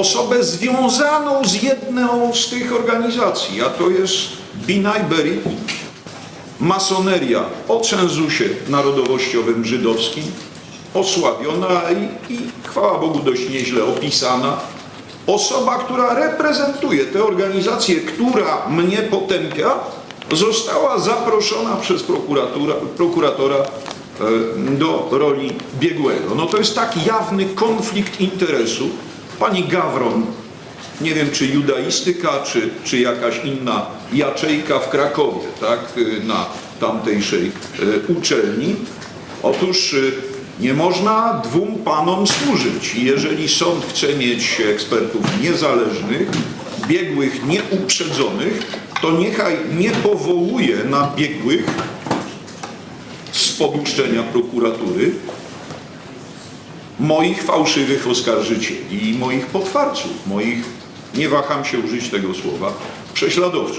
osobę związaną z jedną z tych organizacji, a to jest Binajberi, masoneria o cenzusie narodowościowym żydowskim, osławiona i, i chwała Bogu dość nieźle opisana. Osoba, która reprezentuje tę organizację, która mnie potępia, została zaproszona przez prokuratora e, do roli biegłego. No to jest tak jawny konflikt interesu. Pani Gawron, nie wiem czy judaistyka, czy, czy jakaś inna jaczejka w Krakowie, tak, y, na tamtejszej y, uczelni. Otóż y, nie można dwóm panom służyć. Jeżeli sąd chce mieć ekspertów niezależnych, biegłych nieuprzedzonych, to niechaj nie powołuje na biegłych z prokuratury moich fałszywych oskarżycieli i moich potwarców, moich, nie waham się użyć tego słowa, prześladowców.